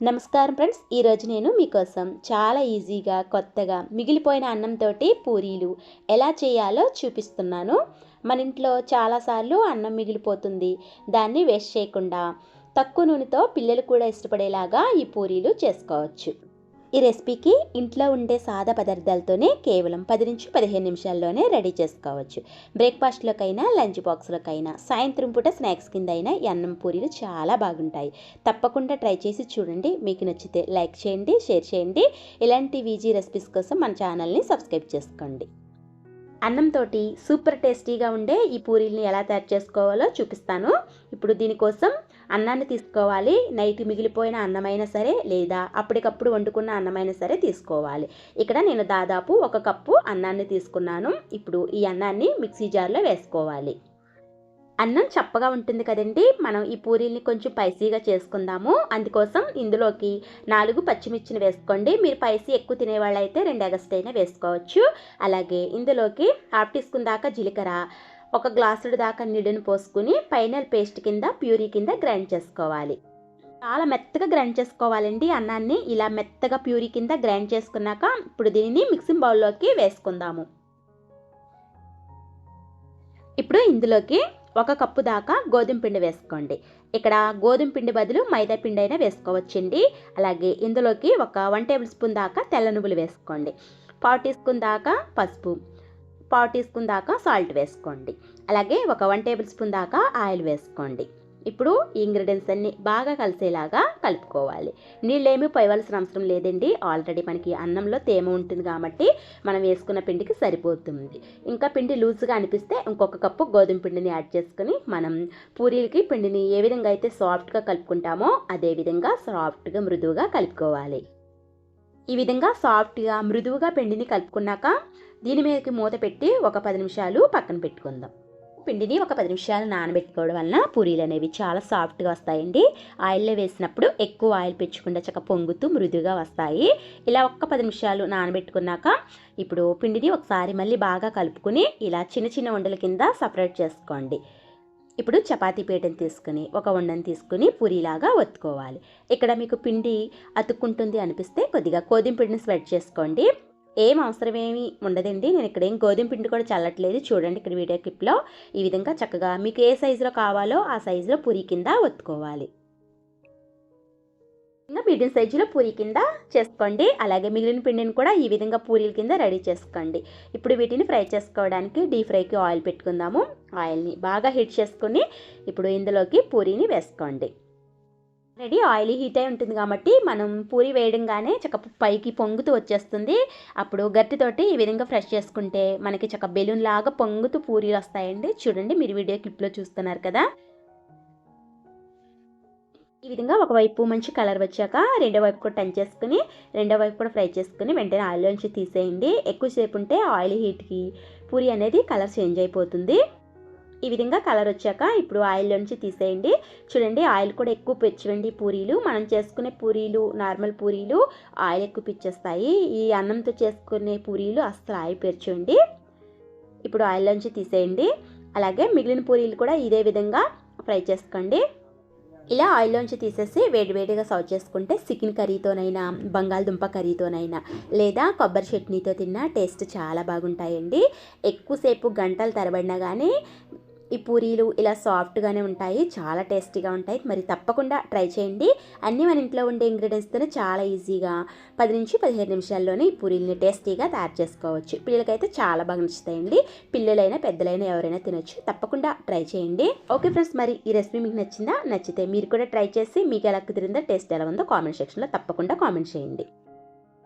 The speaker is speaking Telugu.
నమస్కారం ఫ్రెండ్స్ ఈరోజు నేను మీకోసం చాలా ఈజీగా కొత్తగా మిగిలిపోయిన అన్నంతో పూరీలు ఎలా చేయాలో చూపిస్తున్నాను. మన ఇంట్లో చాలాసార్లు అన్నం మిగిలిపోతుంది దాన్ని వేస్ట్ చేయకుండా తక్కువ నూనెతో పిల్లలు కూడా ఇష్టపడేలాగా ఈ పూరీలు చేసుకోవచ్చు. ఈ రెసిపీకి ఇంట్లో ఉండే సాదా పదార్థాలతోనే కేవలం పది నుంచి పదిహేను నిమిషాల్లోనే రెడీ చేసుకోవచ్చు. బ్రేక్ఫాస్ట్లోకైనా లంచ్ బాక్స్లోకైనా సాయంత్రం పూట స్నాక్స్ కింద అయినా ఈ అన్నం పూరీలు చాలా బాగుంటాయి. తప్పకుండా ట్రై చేసి చూడండి. మీకు నచ్చితే లైక్ చేయండి షేర్ చేయండి. ఇలాంటి వీజీ రెసిపీస్ కోసం మన ఛానల్ని సబ్స్క్రైబ్ చేసుకోండి. అన్నంతో సూపర్ టేస్టీగా ఉండే ఈ పూరీల్ని ఎలా తయారు చేసుకోవాలో చూపిస్తాను. ఇప్పుడు దీనికోసం అన్నాన్ని తీసుకోవాలి. నైట్ మిగిలిపోయిన అన్నమైనా సరే లేదా అప్పటికప్పుడు వండుకున్న అన్నమైనా సరే తీసుకోవాలి. ఇక్కడ నేను దాదాపు ఒక కప్పు అన్నాన్ని తీసుకున్నాను. ఇప్పుడు ఈ అన్నాన్ని మిక్సీ జార్లో వేసుకోవాలి. అన్నం చప్పగా ఉంటుంది కదండి. మనం ఈ పూరీల్ని కొంచెం పైసీగా చేసుకుందాము. అందుకోసం ఇందులోకి నాలుగు పచ్చిమిర్చిని వేసుకోండి. మీరు పైసీ ఎక్కువ తినేవాళ్ళైతే రెండు ఎగస్టైనా వేసుకోవచ్చు. అలాగే ఇందులోకి హాఫ్ టీ స్పూన్ దాకా జీలకర్ర ఒక గ్లాసుడు దాకా నీళ్ళని పోసుకుని ఫైనల్ పేస్ట్ కింద ప్యూరీ కింద గ్రైండ్ చేసుకోవాలి. చాలా మెత్తగా గ్రైండ్ చేసుకోవాలండి అన్నాన్ని. ఇలా మెత్తగా ప్యూరీ కింద గ్రైండ్ చేసుకున్నాక ఇప్పుడు దీనిని మిక్సింగ్ బౌల్లోకి వేసుకుందాము. ఇప్పుడు ఇందులోకి ఒక కప్పు దాకా గోధుమ పిండి వేసుకోండి. ఇక్కడ గోధుమ పిండి బదులు మైదా పిండి అయినా వేసుకోవచ్చండి. అలాగే ఇందులోకి ఒక వన్ టేబుల్ స్పూన్ దాకా తెల్ల నువ్వులు వేసుకోండి. పావు టీ స్పూన్ దాకా పసుపు. పావు టీ స్పూన్ దాకా సాల్ట్ వేసుకోండి. అలాగే ఒక వన్ టేబుల్ స్పూన్ దాకా ఆయిల్ వేసుకోండి. ఇప్పుడు ఈ ఇంగ్రీడియంట్స్ అన్ని బాగా కలిసేలాగా కలుపుకోవాలి. నీళ్ళేమీ పోయవలసిన అవసరం లేదండి. ఆల్రెడీ మనకి అన్నంలో తేమ ఉంటుంది కాబట్టి మనం వేసుకున్న పిండికి సరిపోతుంది. ఇంకా పిండి లూజ్గా అనిపిస్తే ఇంకొక కప్పు గోధుమ పిండిని యాడ్ చేసుకుని మనం పూరీలకి పిండిని ఏ విధంగా అయితే సాఫ్ట్గా కలుపుకుంటామో అదే విధంగా సాఫ్ట్గా మృదువుగా కలుపుకోవాలి. ఈ విధంగా సాఫ్ట్గా మృదువుగా పిండిని కలుపుకున్నాక దీని మీదకి మూత పెట్టి ఒక పది నిమిషాలు పక్కన పెట్టుకుందాం. పిండిని ఒక పది నిమిషాలు నానబెట్టుకోవడం వలన పూరీలు అనేవి చాలా సాఫ్ట్గా వస్తాయండి. ఆయిల్లో వేసినప్పుడు ఎక్కువ ఆయిల్ పెంచకుండా చక్క పొంగుతూ మృదుగా వస్తాయి. ఇలా ఒక్క పది నిమిషాలు నానబెట్టుకున్నాక ఇప్పుడు పిండిని ఒకసారి మళ్ళీ బాగా కలుపుకుని ఇలా చిన్న చిన్న ఉండల కింద సపరేట్ చేసుకోండి. ఇప్పుడు చపాతీ పీటను తీసుకుని ఒక ఉండను తీసుకుని పూరిలాగా ఒత్తుకోవాలి. ఇక్కడ మీకు పిండి అతుక్కుంటుంది అనిపిస్తే కొద్దిగా గోధుమ పిండిని స్వెట్ చేసుకోండి. ఏం అవసరమేమి ఉండదండి. నేను ఇక్కడ ఏం గోధుమ పిండి కూడా చల్లట్లేదు. చూడండి ఇక్కడ వీడియో క్లిప్లో. ఈ విధంగా చక్కగా మీకు ఏ సైజులో కావాలో ఆ సైజులో పూరి కింద ఒత్తుకోవాలి. ఇంకా మీడియం సైజులో పూరి కింద చేసుకోండి. అలాగే మిగిలిన పిండిని కూడా ఈ విధంగా పూరీల కింద రెడీ చేసుకోండి. ఇప్పుడు వీటిని ఫ్రై చేసుకోవడానికి డీప్ ఫ్రైకి ఆయిల్ పెట్టుకుందాము. ఆయిల్ని బాగా హీట్ చేసుకొని ఇప్పుడు ఇందులోకి పూరీని వేసుకోండి. రెడీ ఆయిల్ హీట్ అయి ఉంటుంది కాబట్టి మనం పూరి వేయడంగానే చక్క పైకి పొంగుతూ వచ్చేస్తుంది. అప్పుడు గట్టితోటి ఈ విధంగా ఫ్రెష్ చేసుకుంటే మనకి చక్క బెలూన్ లాగా పొంగుతూ పూరీలు వస్తాయండి. చూడండి మీరు వీడియో క్లిప్లో చూస్తున్నారు కదా. ఈ విధంగా ఒకవైపు మంచి కలర్ వచ్చాక రెండో వైపు కూడా టన్ చేసుకుని రెండో వైపు కూడా ఫ్రై చేసుకుని వెంటనే ఆయిల్లోంచి తీసేయండి. ఎక్కువసేపు ఉంటే ఆయిల్ హీట్కి పూరి అనేది కలర్ చేంజ్ అయిపోతుంది. ఈ విధంగా కలర్ వచ్చాక ఇప్పుడు ఆయిల్లోంచి తీసేయండి. చూడండి ఆయిల్ కూడా ఎక్కువ పెంచండి పూరీలు. మనం చేసుకునే పూరీలు నార్మల్ పూరీలు ఆయిల్ ఎక్కువ పిచ్చేస్తాయి. ఈ అన్నంతో చేసుకునే పూరీలు అస్సలు ఆయిల్ పెంచండి ఇప్పుడు ఆయిల్లోంచి తీసేయండి. అలాగే మిగిలిన పూరీలు కూడా ఇదే విధంగా ఫ్రై చేసుకోండి. ఇలా ఆయిల్లోంచి తీసేసి వేడివేడిగా సర్వ్ చేసుకుంటే చికెన్ కర్రీతోనైనా బంగాళదుంప కర్రీతోనైనా లేదా కొబ్బరి చట్నీతో తిన్నా టేస్ట్ చాలా బాగుంటాయండి. ఎక్కువసేపు గంటలు తరబడినా కానీ ఈ పూరీలు ఇలా సాఫ్ట్గానే ఉంటాయి చాలా టేస్టీగా ఉంటాయి. మరి తప్పకుండా ట్రై చేయండి. అన్నీ మన ఇంట్లో ఉండే ఇంగ్రీడియంట్స్తోనే చాలా ఈజీగా పది నుంచి పదిహేను నిమిషాల్లోనే ఈ పూరీలని టేస్టీగా తయారు చేసుకోవచ్చు. పిల్లలకైతే చాలా బాగా నచ్చుతాయండి. పిల్లలైనా పెద్దలైనా ఎవరైనా తినొచ్చు. తప్పకుండా ట్రై చేయండి. ఓకే ఫ్రెండ్స్ మరి ఈ రెసిపీ మీకు నచ్చిందా? నచ్చితే మీరు కూడా ట్రై చేసి మీకు ఎలా కుదిరిందో టేస్ట్ ఎలా ఉందో కామెంట్ సెక్షన్లో తప్పకుండా కామెంట్ చేయండి.